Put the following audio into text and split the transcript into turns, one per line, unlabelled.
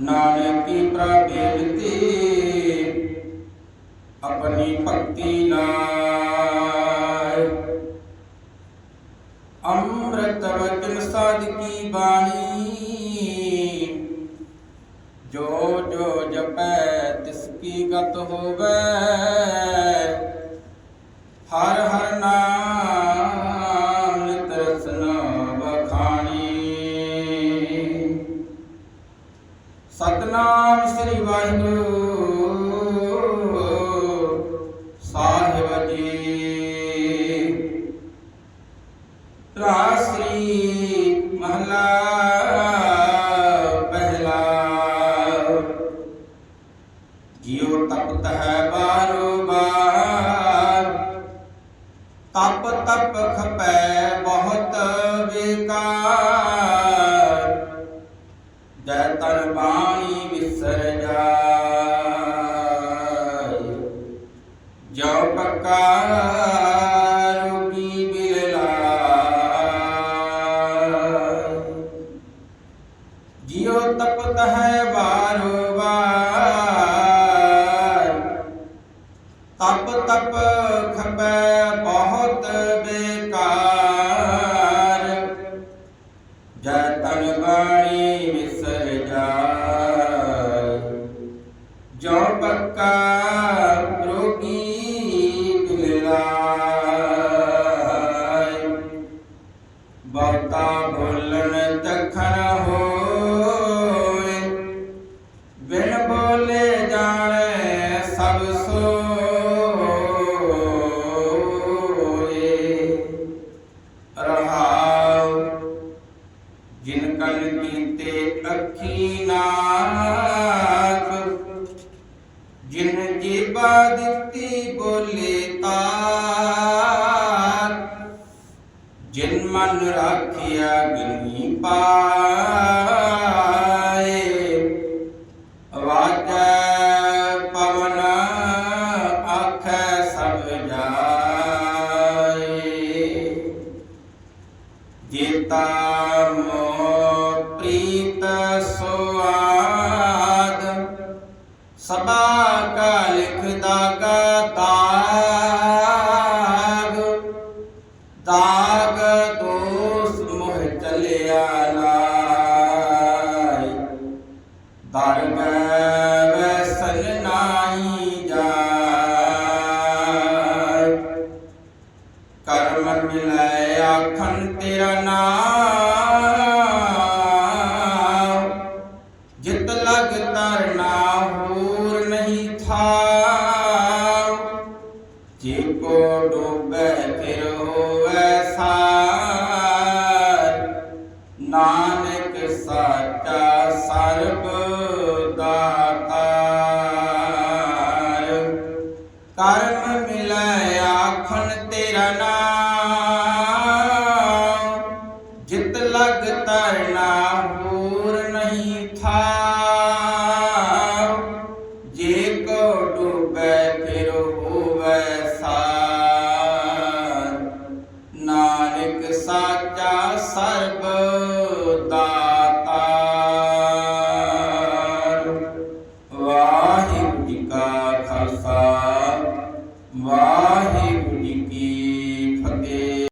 ਨਾਨਕੀ ਕੀ ਆਪਣੀ ਭਗਤੀ ਨਾਲ। ਅੰਮ੍ਰਿਤ ਵਚਨ ਸਾਧ ਬਾਣੀ? ਜੋ ਜੋ ਜਪੈ ਤਿਸ ਕੀ ਗਤ ਹੋਵੇ ਸਤਨਾਮ ਸ੍ਰੀ ਵਾਹਿਗੁਰੂ। ਸਾਹਿਬ ਜੀ। ਰਾਸਰੀ ਮਹਲਾ ਜੋ ਪੱਕਾ ਰੋਗੀ ਬਿਲਾਏ ਜਿਉ ਤਪਤ ਹੈ ਬਾਰੋ ਬਾਰ ਤਪ ਤਪ ਖਪੈ ਬਹੁਤ ਬੇਕਾਰ। ਜੈ ਤਨ ਬਾਣੀ ਵਿਸਰ ਜਾਏ ਜੋ ਪੱਕਾ ਬੋਲਣ ਤਖਣ ਹੋਏ। ਬਿਨ ਬੋਲੇ ਜਾਣੇ ਸਭ ਸੋਏ। ਰਹਾਉ ਜਿਨ ਕਨ ਕੀਤੇ ਅੱਖੀ ਨਾਥ ਜਿਨ ਜੀਬਾ ਦਿੱਤੀ ਬੋਲੇ ਤਾਰ। ਮਨ ਰਾਖਿਆ ਗਿਨੀ ਪਾਏ। ਵਾਜੈ ਪਵਨ ਆਖੈ ਸਭ ਜਾਏ। ਜੀਤਾ ਮੋ ਪ੍ਰੀਤ ਸੁਆਦ, ਸਭਾ ਕਾ ਲਿਖਦਾ ਗਤਾਗ ਚਲਿਆ ਲਾਈ ਦਰ ਵੈਸਨ ਨਾਹੀ ਜਾਏ। ਕਰਮ ਮਿਲੈ ਆਖਣ ਤੇਰਾ ਨਾਮ, ਜਿਤ ਲਗ ਤਰਨਾ ਹੋਰ ਨਹੀਂ ਥਾ ਨਾਨਕ ਸਾਚਾ ਸਰਬ ਦਾਤਾਰ ਕਰਮ ਮਿਲੈ ਆਖਣ ਤੇਰਾ ਨਾਮ। ਜਿਤ ਲਗ ਤਰਨਾ ਹੋਰ ਨਹੀਂ ਥਾ ਜੇ ਕੋ ਡੂਬੈ ਫਿਰ ਹੋਵੈ ਸਾਰ। ਨਾਨਕ ਸਾਚਾ ਸਰਬ